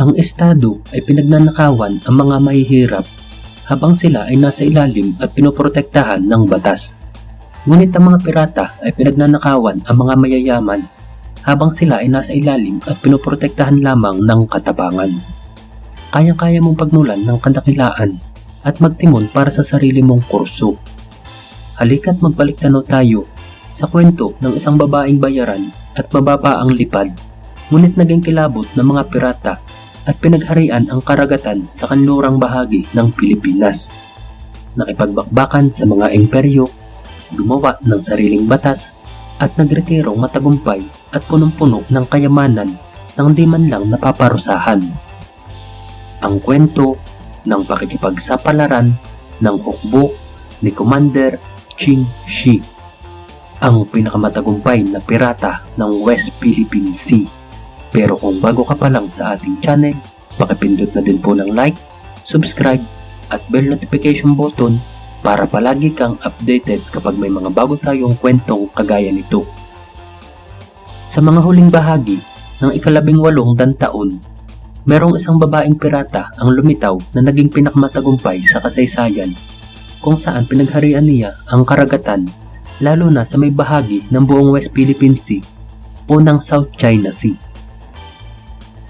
Ang Estado ay pinagnanakawan ang mga mahihirap habang sila ay nasa ilalim at pinoprotektahan ng batas. Ngunit ang mga pirata ay pinagnanakawan ang mga mayayaman habang sila ay nasa ilalim at pinoprotektahan lamang ng katapangan. Kaya-kaya mong pagmulan ng kandakilaan at magtimon para sa sarili mong kurso. Halika't magbalik tayo sa kwento ng isang babaeng bayaran at mababa ang lipad, ngunit naging kilabot ng mga pirata at pinagharian ang karagatan sa kanlurang bahagi ng Pilipinas. Nakipagbakbakan sa mga imperyo, gumawa ng sariling batas, at nagretirong matagumpay at punong-puno ng kayamanan nang di man lang napaparusahan. Ang kwento ng pakikipagsapalaran ng hukbo ni Commander Ching Shi, ang pinakamatagumpay na pirata ng West Philippine Sea. Pero kung bago ka pa lang sa ating channel, pakipindot na din po ng like, subscribe, at bell notification button para palagi kang updated kapag may mga bago tayong kwentong kagaya nito. Sa mga huling bahagi ng ikalabing walong dantaon, merong isang babaeng pirata ang lumitaw na naging pinakamatagumpay sa kasaysayan kung saan pinagharian niya ang karagatan lalo na sa may bahagi ng buong West Philippine Sea o ng South China Sea.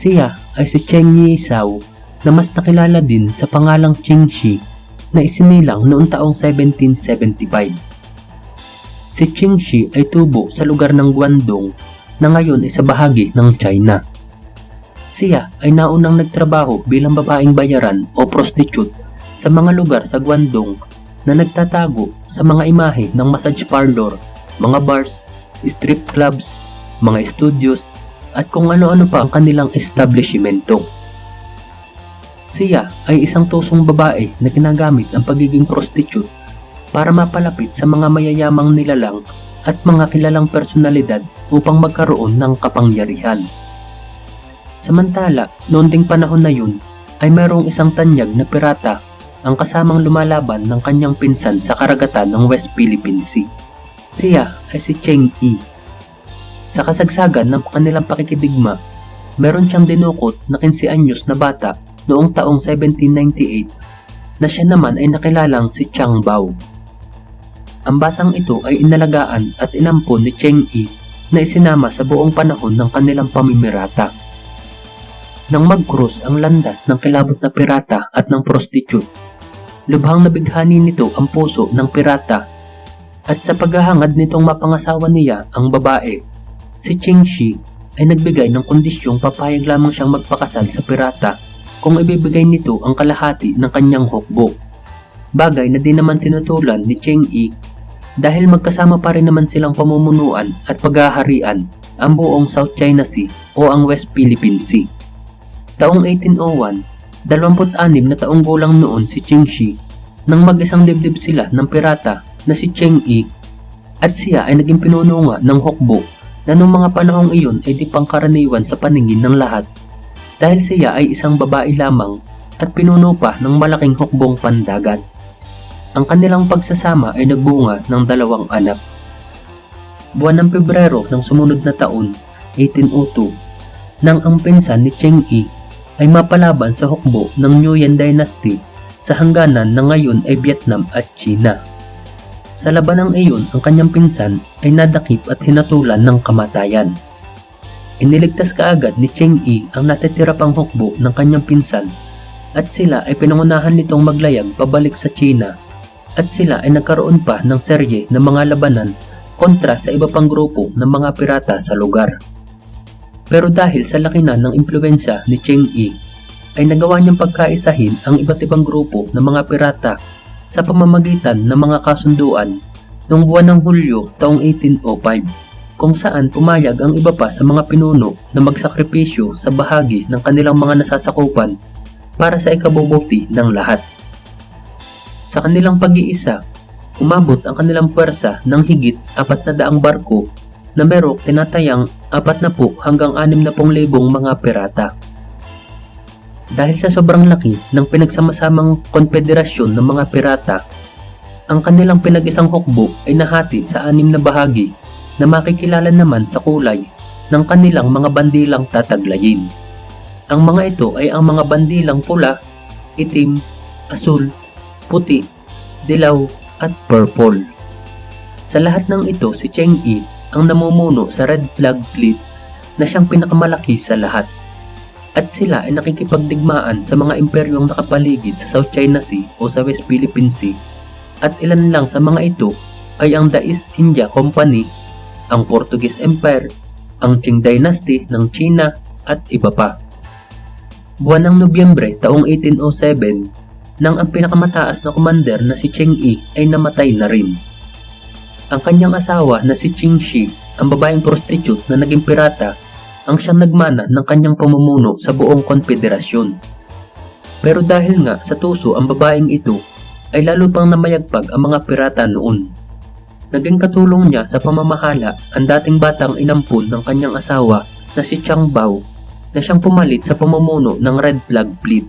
Siya ay si Cheng Yi Sao na mas nakilala din sa pangalang Ching Shi na isinilang noong taong 1775. Si Ching Shi ay tubo sa lugar ng Guangdong na ngayon ay sa bahagi ng China. Siya ay naunang nagtrabaho bilang babaeng bayaran o prostitute sa mga lugar sa Guangdong na nagtatago sa mga imahe ng massage parlor, mga bars, strip clubs, mga studios at kung ano-ano pa ang kanilang establishmento. Siya ay isang tusong babae na ginagamit ang pagiging prostitute para mapalapit sa mga mayayamang nilalang at mga kilalang personalidad upang magkaroon ng kapangyarihan. Samantala, noon ding panahon na yun, ay mayroong isang tanyag na pirata ang kasamang lumalaban ng kanyang pinsan sa karagatan ng West Philippine Sea. Siya ay si Cheng Yi. Sa kasagsagan ng kanilang pakikidigma, meron siyang dinukot na 15 anyos na bata noong taong 1798 na siya naman ay nakilalang si Chang Bao. Ang batang ito ay inalagaan at inampon ni Cheng Yi na isinama sa buong panahon ng kanilang pamimirata. Nang mag-cross ang landas ng kilabot na pirata at ng prostitute, lubhang nabighani nito ang puso ng pirata at sa paghahangad nitong mapangasawa niya ang babae, si Ching Shi ay nagbigay ng kondisyong papayag lamang siyang magpakasal sa pirata kung ibibigay nito ang kalahati ng kanyang hukbo. Bagay na di naman tinutulan ni Cheng Yi dahil magkasama pa rin naman silang pamumunuan at paghaharian ang buong South China Sea o ang West Philippine Sea. Taong 1801, 26 na taong gulang noon si Ching Shi nang mag-isang dibdib sila ng pirata na si Cheng Yi at siya ay naging pinuno nga ng hukbo na noong mga panahong iyon ay di pangkaraniwan sa paningin ng lahat dahil siya ay isang babae lamang at pinuno pa ng malaking hukbong pandagat. Ang kanilang pagsasama ay nagbunga ng dalawang anak. Buwan ng Pebrero ng sumunod na taon, 1802, nang ang pinsan ni Cheng Yi ay mapalaban sa hukbo ng Nguyen Dynasty sa hangganan na ngayon ay Vietnam at China. Sa labanang iyon, ang kanyang pinsan ay nadakip at hinatulan ng kamatayan. Iniligtas kaagad ni Cheng Yi ang natitira pang hukbo ng kanyang pinsan at sila ay pinangunahan nitong maglayag pabalik sa China at sila ay nagkaroon pa ng serye ng mga labanan kontra sa iba pang grupo ng mga pirata sa lugar. Pero dahil sa laki na ng impluensya ni Cheng Yi, ay nagawa niyang pagkaisahin ang iba't ibang grupo ng mga pirata sa pamamagitan ng mga kasunduan noong buwan ng Hulyo taong 1805 kung saan pumayag ang iba pa sa mga pinuno na magsakripisyo sa bahagi ng kanilang mga nasasakupan para sa ikabubuti ng lahat. Sa kanilang pag-iisa, umabot ang kanilang puwersa ng higit apat na daang barko na merok tinatayang apat na po hanggang anim na pong libong mga pirata. Dahil sa sobrang laki ng pinagsamasamang konfederasyon ng mga pirata, ang kanilang pinag-isang hukbo ay nahati sa anim na bahagi na makikilala naman sa kulay ng kanilang mga bandilang tataglayin. Ang mga ito ay ang mga bandilang pula, itim, asul, puti, dilaw at purple. Sa lahat ng ito si Cheng Yi ang namumuno sa Red Flag Fleet na siyang pinakamalaki sa lahat. At sila ay nakikipagdigmaan sa mga imperyong nakapaligid sa South China Sea o sa West Philippine Sea at ilan lang sa mga ito ay ang The East India Company, ang Portuguese Empire, ang Qing Dynasty ng China at iba pa. Buwan ng Nobyembre taong 1807 nang ang pinakamataas na commander na si Cheng Yi ay namatay na rin. Ang kanyang asawa na si Ching Shi, ang babaeng prostitute na naging pirata, ang siyang nagmana ng kanyang pamumuno sa buong konfederasyon. Pero dahil nga sa tuso ang babaeng ito, ay lalo pang namayagpag ang mga pirata noon. Naging katulong niya sa pamamahala ang dating batang inampun ng kanyang asawa na si Chang Bao na siyang pumalit sa pamumuno ng Red Flag Fleet.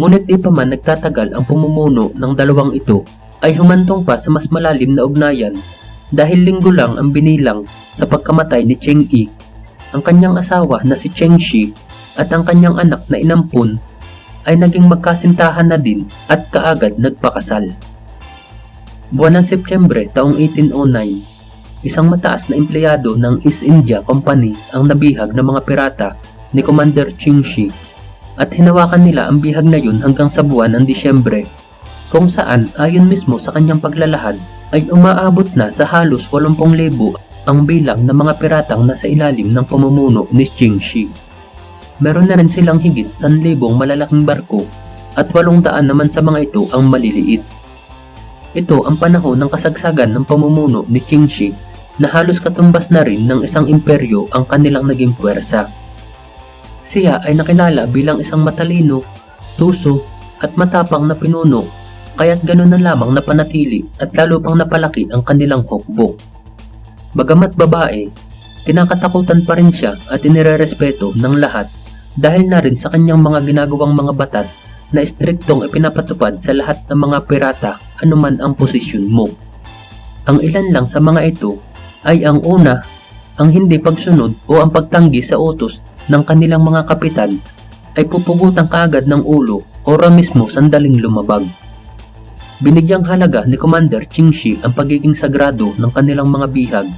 Ngunit di pa man nagtatagal ang pamumuno ng dalawang ito ay humantong pa sa mas malalim na ugnayan dahil linggo lang ang binilang sa pagkamatay ni Cheng Yi, ang kanyang asawa na si Cheng Shi at ang kanyang anak na inampun ay naging magkasintahan na din at kaagad nagpakasal. Buwan ng Setyembre taong 1809, isang mataas na empleyado ng East India Company ang nabihag ng mga pirata ni Commander Ching Shi at hinawakan nila ang bihag na yun hanggang sa buwan ng Disyembre kung saan ayon mismo sa kanyang paglalahad ay umaabot na sa halos 80,000 ang bilang ng mga piratang nasa ilalim ng pamumuno ni Ching Shi. Meron na rin silang higit 1,000 malalaking barko at 800 naman sa mga ito ang maliliit. Ito ang panahon ng kasagsagan ng pamumuno ni Ching Shi na halos katumbas na rin ng isang imperyo ang kanilang naging puwersa. Siya ay nakilala bilang isang matalino, tuso at matapang na pinuno kaya't ganun na lamang napanatili at lalo pang napalaki ang kanilang hukbo. Bagamat babae, kinakatakutan pa rin siya at inirerespeto ng lahat dahil na rin sa kanyang mga ginagawang mga batas na istriktong ipinapatupad sa lahat ng mga pirata anuman ang posisyon mo. Ang ilan lang sa mga ito ay ang una, ang hindi pagsunod o ang pagtanggi sa utos ng kanilang mga kapitan ay pupugutan kaagad ng ulo o mismo sandaling lumabag. Binigyang halaga ni Commander Ching Shi ang pagiging sagrado ng kanilang mga bihag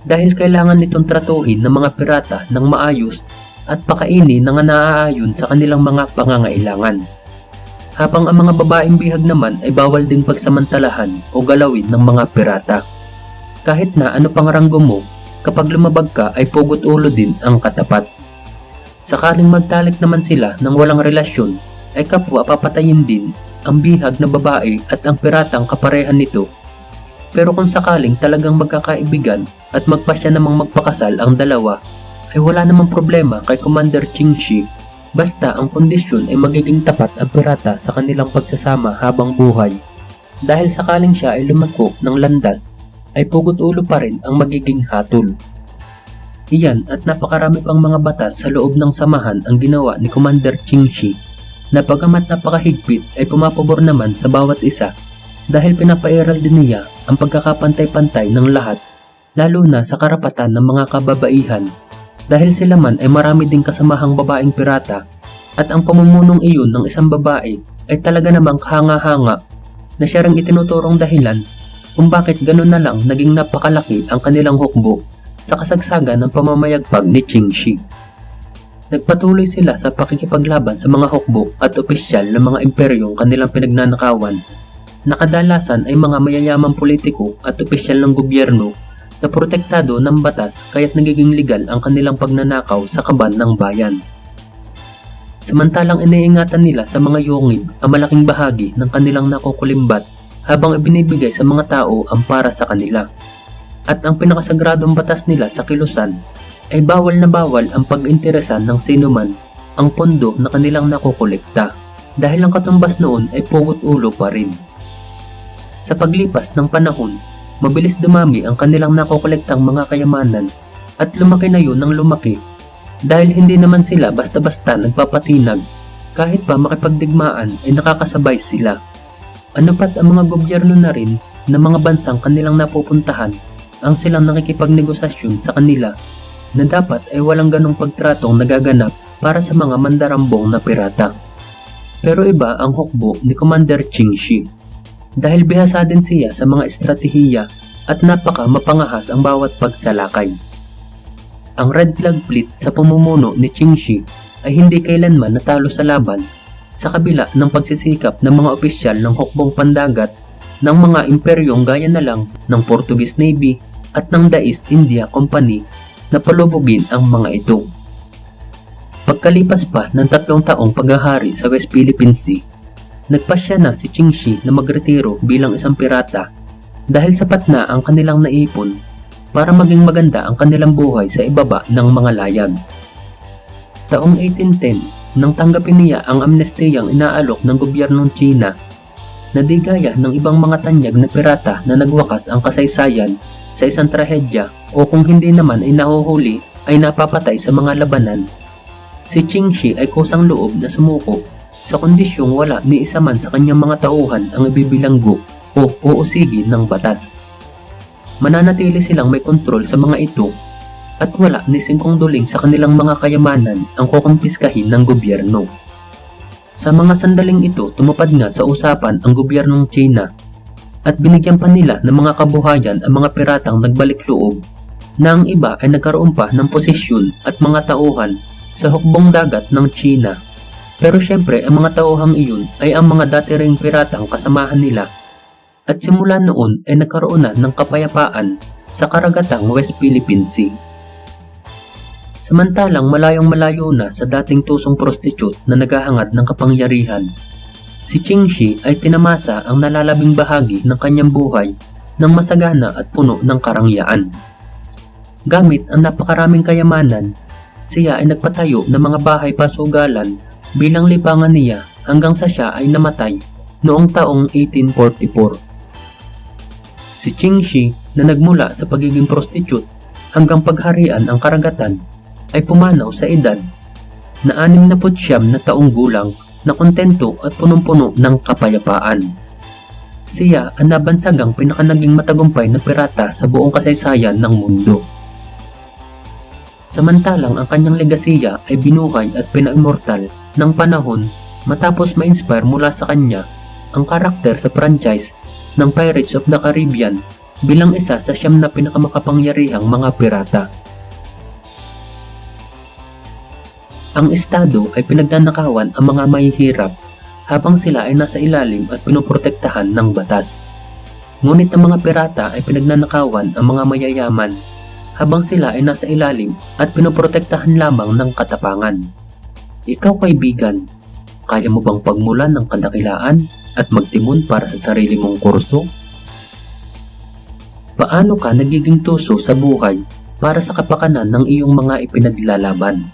dahil kailangan nitong tratuhin ng mga pirata ng maayos at pakainin nga naaayon sa kanilang mga pangangailangan. Habang ang mga babaeng bihag naman ay bawal din pagsamantalahan o galawin ng mga pirata. Kahit na ano pang ranggo mo, kapag lumabag ka ay pugot ulo din ang katapat. Sakaling magtalik naman sila ng walang relasyon, ay kapwa papatayin din ang bihag na babae at ang piratang kaparehan nito. Pero kung sakaling talagang magkakaibigan at magpasya namang magpakasal ang dalawa, ay wala namang problema kay Commander Ching Shi basta ang kondisyon ay magiging tapat ang pirata sa kanilang pagsasama habang buhay. Dahil sakaling siya ay lumako ng landas, ay pugot ulo pa rin ang magiging hatol. Iyan at napakarami pang mga batas sa loob ng samahan ang ginawa ni Commander Ching Shi na pagamat napakahigpit ay pumapabor naman sa bawat isa dahil pinapairal din niya ang pagkakapantay-pantay ng lahat lalo na sa karapatan ng mga kababaihan dahil sila man ay marami ding kasamahang babaeng pirata at ang pamumunog iyon ng isang babae ay talaga namang hanga-hanga na siya ring itinuturong dahilan kung bakit ganun na lang naging napakalaki ang kanilang hukbo sa kasagsagan ng pamamayagpag ni Ching Shi. Nagpatuloy sila sa pakikipaglaban sa mga hukbo at opisyal ng mga imperyong kanilang pinagnanakawan na kadalasan ay mga mayayamang politiko at opisyal ng gobyerno na protektado ng batas kaya't nagiging legal ang kanilang pagnanakaw sa kaban ng bayan. Samantalang iniingatan nila sa mga yungib ang malaking bahagi ng kanilang nakukulimbat habang ibinibigay sa mga tao ang para sa kanila. At ang pinakasagradong batas nila sa kilusan ay bawal na bawal ang pag-interesan ng sino man ang pondo na kanilang nakukolekta dahil ang katumbas noon ay pugot ulo pa rin. Sa paglipas ng panahon, mabilis dumami ang kanilang nakokolektang mga kayamanan at lumaki na yun ng lumaki dahil hindi naman sila basta-basta nagpapatinag kahit pa makipagdigmaan ay nakakasabay sila. Ano pat ang mga gobyerno na rin na mga bansang kanilang napupuntahan ang silang nakikipagnegosasyon sa kanila na dapat ay walang ganong pagtratong nagaganap para sa mga mandarambong na pirata. Pero iba ang hukbo ni Commander Ching Shi dahil bihasa din siya sa mga estratehiya at napaka mapangahas ang bawat pagsalakay. Ang Red Flag Fleet sa pamumuno ni Ching Shi ay hindi kailanman natalo sa laban sa kabila ng pagsisikap ng mga opisyal ng hukbong pandagat ng mga imperyong gaya na lang ng Portuguese Navy at ng Dais India Company na palubugin ang mga ito. Pagkalipas pa ng tatlong taong paghahari sa West Philippine Sea, nagpasya na si Qingxi na magretiro bilang isang pirata dahil sapat na ang kanilang naipon para maging maganda ang kanilang buhay sa ibaba ng mga layag. Taong 1810, nang tanggapin niya ang amnestiyang inaalok ng gobyernong China na di gaya ng ibang mga tanyag na pirata na nagwakas ang kasaysayan sa isang trahedya o kung hindi naman ay nahuhuli ay napapatay sa mga labanan. Si Qingxi ay kusang loob na sumuko sa kondisyong wala ni isa man sa kanyang mga tauhan ang ibibilanggo o uusigin ng batas. Mananatili silang may kontrol sa mga ito at wala ni singkong duling sa kanilang mga kayamanan ang kukumpiskahin ng gobyerno. Sa mga sandaling ito, tumupad nga sa usapan ang gobyernong China at binigyan pa nila ng mga kabuhayan ang mga piratang nagbalik loob na ang iba ay nagkaroon pa ng posisyon at mga tauhan sa hukbong dagat ng China. Pero syempre ang mga tauhang iyon ay ang mga dati ring piratang kasamahan nila at simula noon ay nagkaroon na ng kapayapaan sa karagatang West Philippine Sea. Samantalang malayong malayo na sa dating tusong prostitute na naghahangad ng kapangyarihan, si Qingxi ay tinamasa ang nalalabing bahagi ng kanyang buhay ng masagana at puno ng karangyaan. Gamit ang napakaraming kayamanan, siya ay nagpatayo ng mga bahay pasugalan bilang libangan niya hanggang sa siya ay namatay noong taong 1844. Si Qingxi na nagmula sa pagiging prostitute hanggang pagharian ang karagatan ay pumanaw sa edad na 69 na taong gulang na kontento at punong-puno ng kapayapaan. Siya ang nabansagang pinakanaging matagumpay na pirata sa buong kasaysayan ng mundo. Samantalang ang kanyang legasiya ay binuhay at pinaimmortal ng panahon matapos ma-inspire mula sa kanya ang karakter sa franchise ng Pirates of the Caribbean bilang isa sa siyam na pinakamakapangyarihang mga pirata. Ang estado ay pinagnanakawan ang mga mahihirap habang sila ay nasa ilalim at pinoprotektahan ng batas. Ngunit ang mga pirata ay pinagnanakawan ang mga mayayaman habang sila ay nasa ilalim at pinoprotektahan lamang ng katapangan. Ikaw kaibigan, kaya mo bang pagmulan ng kadakilaan at magtimon para sa sarili mong kurso? Paano ka nagiging tuso sa buhay para sa kapakanan ng iyong mga ipinaglalaban?